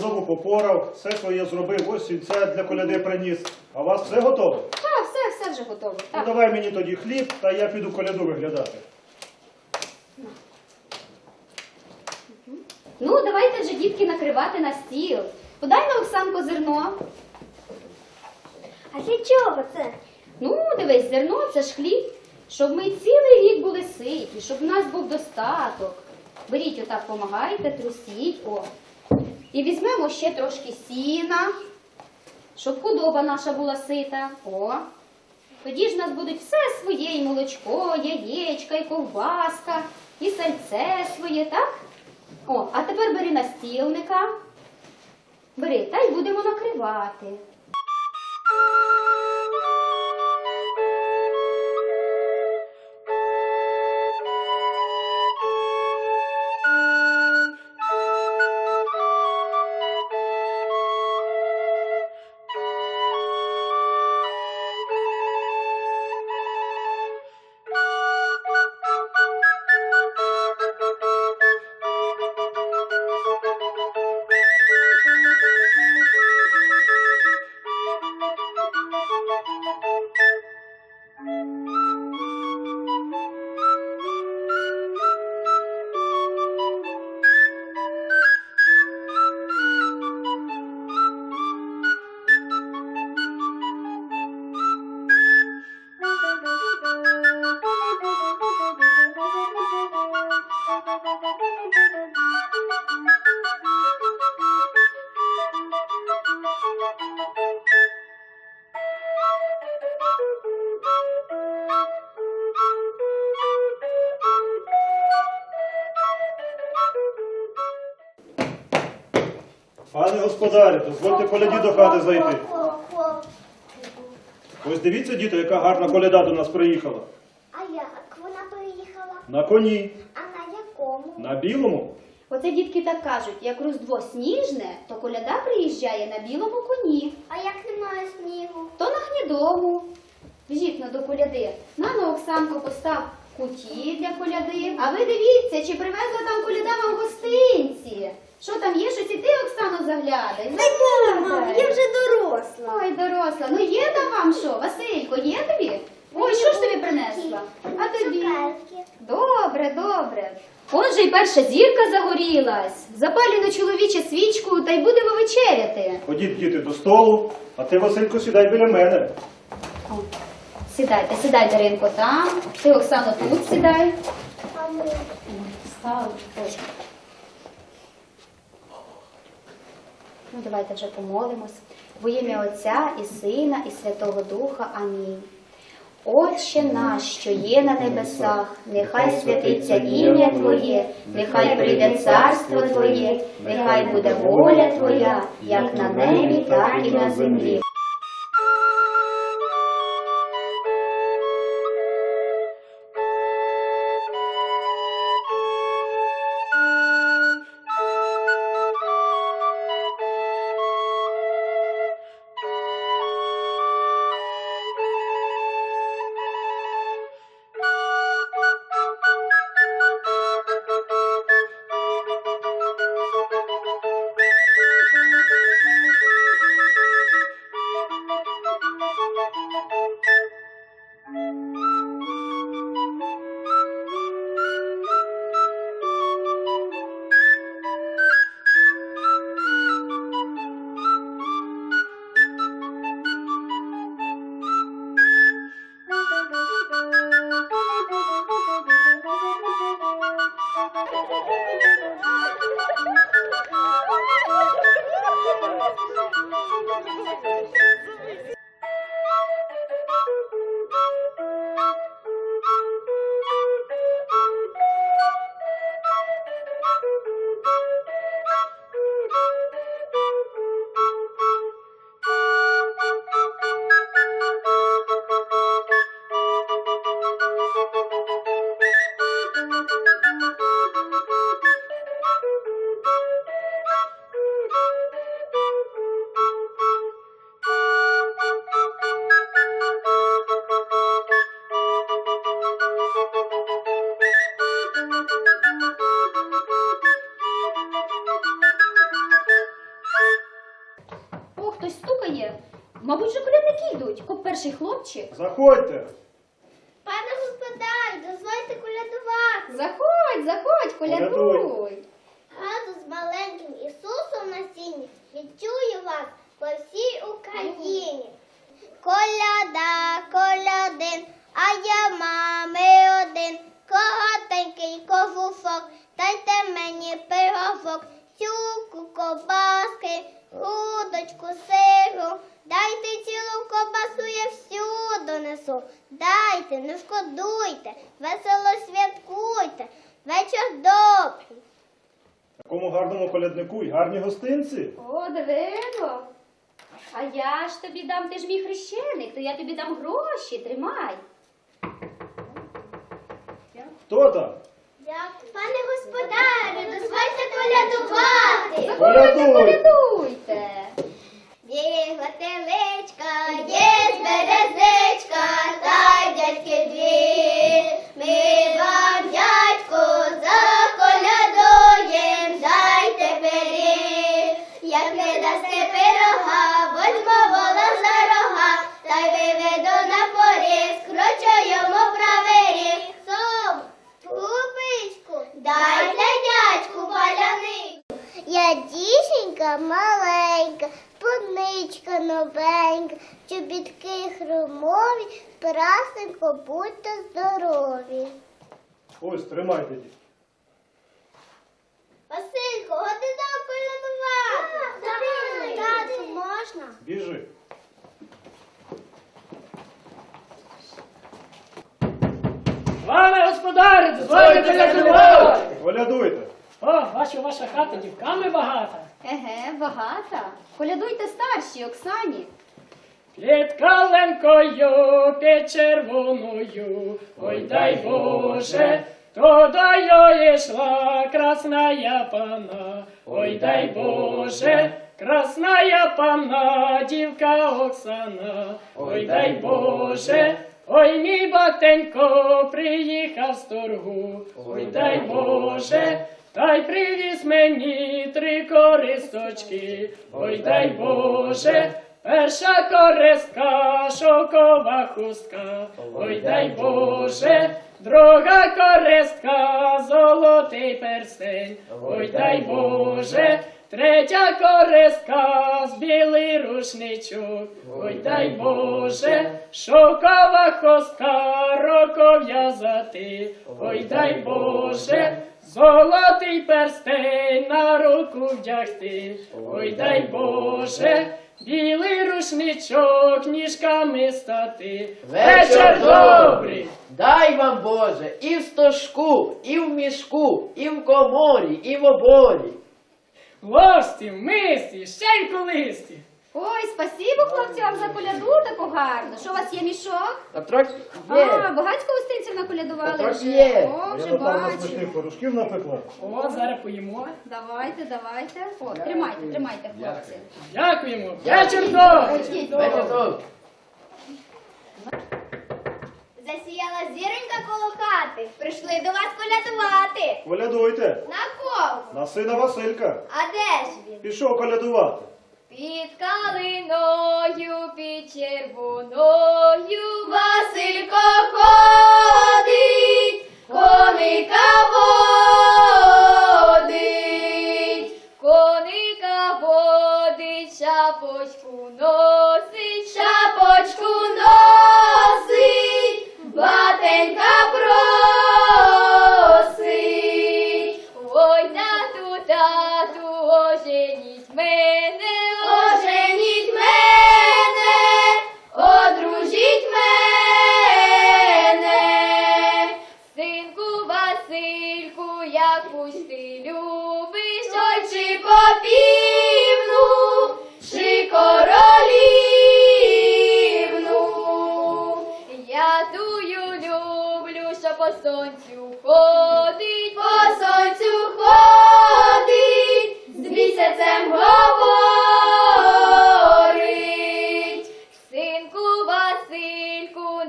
дому попорав, все своє зробив, ось і це для коляди приніс. А у вас все готове? Так, все, все вже готово. Ну Так. давай мені тоді хліб, та я піду коляду виглядати. Ну, давайте вже дітки накривати на стіл. Подай на Оксанко зерно. А для чого це? Ну, дивись, зерно це ж хліб, щоб ми цілий рік були ситі, щоб в нас був достаток. Беріть отак, помагайте, трусіть. О. І візьмемо ще трошки сіна, щоб худоба наша була сита. О. Тоді ж в нас будуть все своє, і молочко, яєчка, і ковбаска, і сальце своє, так? О, а тепер бери настілника. Бери, та й будемо накривати. Пане господарю, дозвольте коляді до хати зайти. Ось дивіться, діти, яка гарна коляда до нас приїхала. А як вона приїхала? На коні, А на якому? на білому. Оце дітки так кажуть, як Різдво сніжне, то коляда приїжджає на білому коні, А як немає снігу? то на гнідому. Біжіть на до коляди. Нано Оксанко постав куті для коляди. А ви дивіться, чи привезла там коляда вам гостинці. Що там є, щось і ти, Оксано, заглядай. Заглядай. вже доросла. Ой, доросла, ну є там вам що, Василько, є тобі? Ой, що ж тобі принесла? А тобі? Цукерки. Добре, добре. Он же й перша зірка загорілась. Запалі на чоловіче свічку та й будемо вечеряти. Ходіть, діти, до столу, а ти, Василько, сідай біля мене. О, Сідайте, сідай, Даринко, там. Ти, Оксано, тут сідай. А ми? Стали. Ну, давайте вже помолимось. Во ім'я Отця і Сина, і Святого Духа. Амінь. Отче наш, що є на небесах, нехай святиться ім'я Твоє, нехай прийде царство Твоє, нехай буде воля Твоя, як на небі, так і на землі. Заходьте. Коляднику й гарні гостинці. О, диво. А я ж тобі дам, ти ж мій хрещеник, то я тобі дам гроші, тримай. Хто там? Пане господарю, дозвольте колядувати. Заходьте, Колядуй. колядуйте. Бігла телечка, новенька, чобітки хромові, прасенько, будьте здорові. Ось, тримайте дід. Василько, година полянувати. Давай. Тату, можна? Біжи. Слава господарю, дозвольте колядувати! Колядуйте. О, бачу, ваша хата дівками багата. Еге, багата. Колядуйте старшій Оксані. Під каленкою, під червоною, ой дай Боже, то до йої йшла красная пана, ой дай Боже, красная пана, дівка Оксана, ой дай Боже, ой мій батенько приїхав з торгу, ой дай Боже, та й привіз мені три користочки, ой дай Боже. Перша користка, шовкова хустка, ой дай Боже, друга користка, золотий перстень, ой дай Боже, третя користка, з білий рушничок, ой дай Боже, шовкова хустка, роков'язати, ой дай Боже, золотий перстень на руку вдягти, ой дай Боже. Білий рушничок ніжками стати. Вечір добрий! Дай вам Боже, і в стожку, і в мішку, і в коморі, і в оборі. Лості, мисті, ще й колисті. Ой, спасибо хлопцям за коляду таку гарну. Що у вас є мішок? А трохи А, є. багатько гостинців наколядували Так вже. є. О, Я вже напевно бачу. смачних порошків напекла. О, зараз поїмо. Давайте, давайте. О, тримайте, тримайте, хлопці. Дякуємо. Вечір добрий. Ходіть. Вечір добрий. Засіяла зіронька коло хати. Прийшли до вас колядувати. Колядуйте. На кого? На сина Василька. А де ж він? Пішов колядувати. Під калиною, під червоною Василько ходить, коника водить, коника водить, шапочку носить, шапочку носить,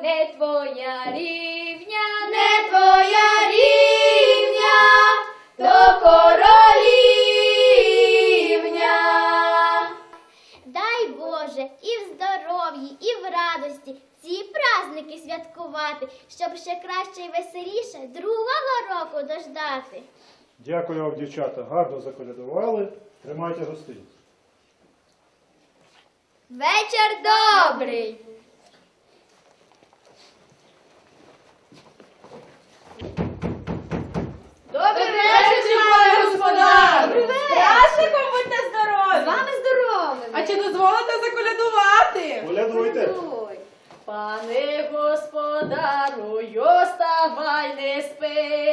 не твоя рівня, не твоя рівня, то королівня. Дай Боже і в здоров'ї, і в радості ці праздники святкувати, щоб ще краще і веселіше другого року дождати. Дякую вам, дівчата, гарно заколядували. Тримайте гостинь. Вечір добрий. Добрий вечір, пане господар! Ясником будьте здорові! З вами здоровими! А чи дозволите заколядувати? Колядуйте! Пане господару, йоставай не спи.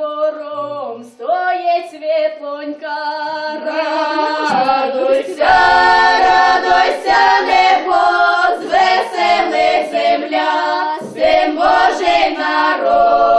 прапором стоє світлонька, радуйся, радуйся, небо, звеселих земля, всім Божий народ.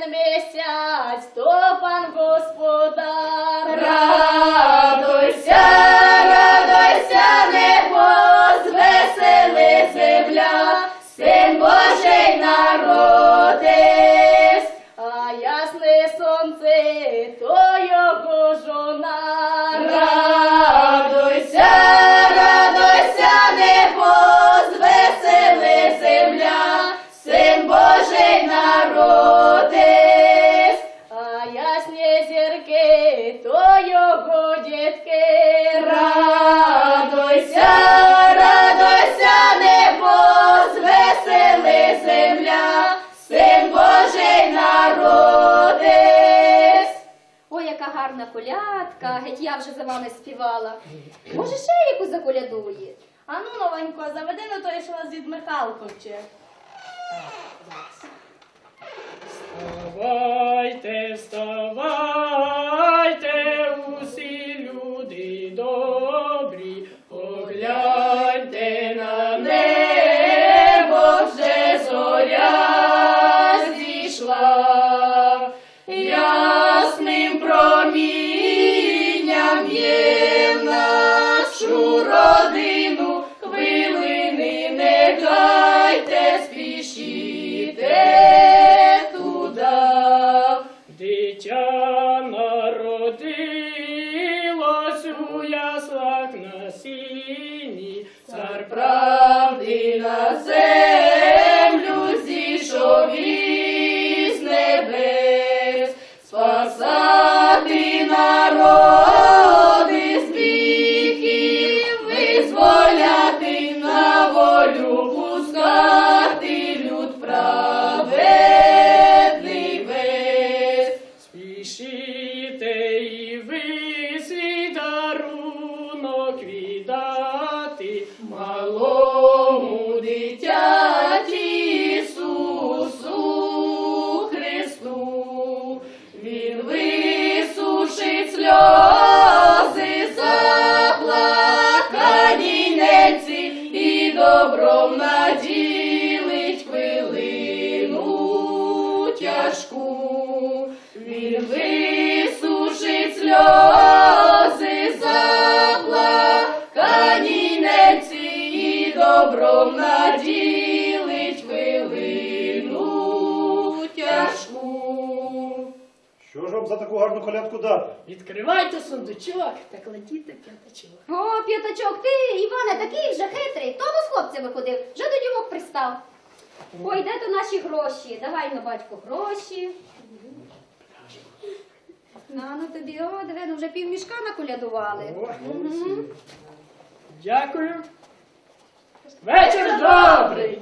Один місяць то пан господар. геть я вже за вами співала. Може, ще яку заколядує? А ну, новенько, заведи на той, що вас відмихалку вче. вчив. Вставайте, вставайте, усі люди добрі, огляньте. вам за таку гарну колядку дав. Відкривайте сундучок та кладіть п'ятачок. О, п'ятачок, ти, Іване, такий вже хитрий. Тому з хлопцями ходив, вже до дівок пристав. Ой, де то наші гроші. Давай на батьку гроші. На ну тобі, о, диви, ну вже півмішка наколядували. Мгм. Дякую. Вечір добрий!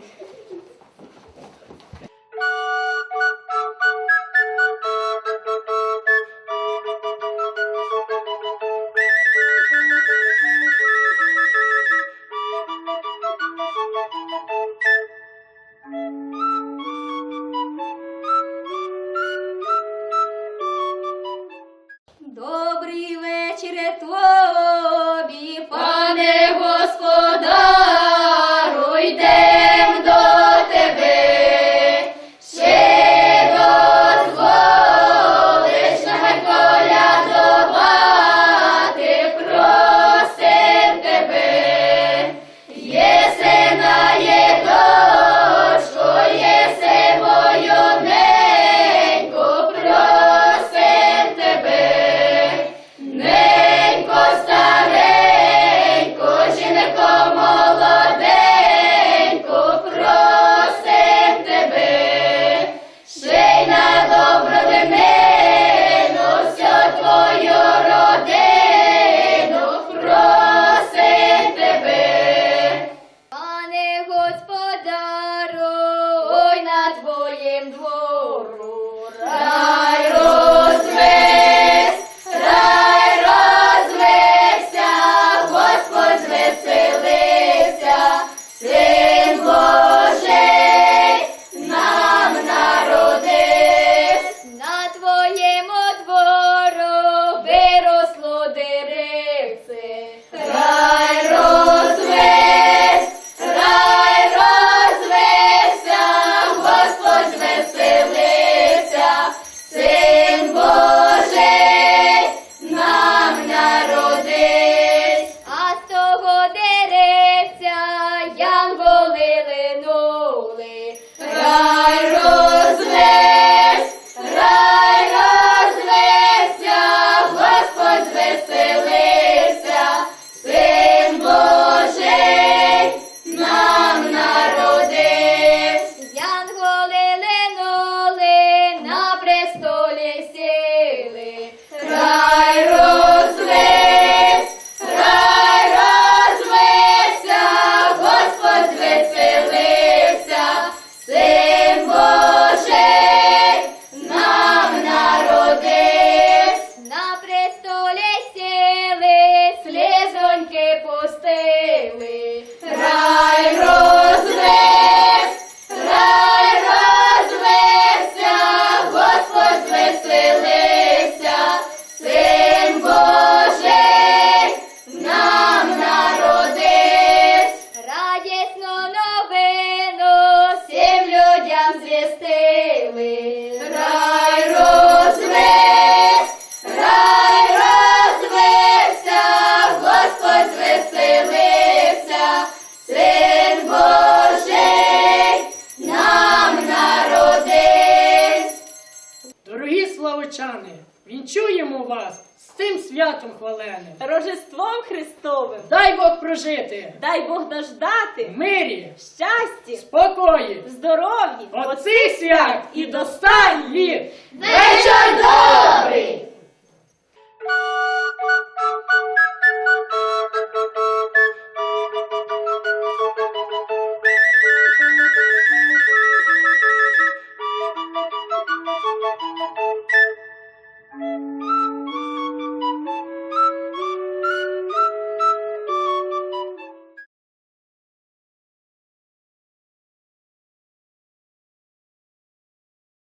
Рожеством Христовим! Дай Бог прожити! Дай Бог дождати! Мирі! Щасті! Спокої! Здоров'ї! Оцих свят і достань літ! Вечір добрий!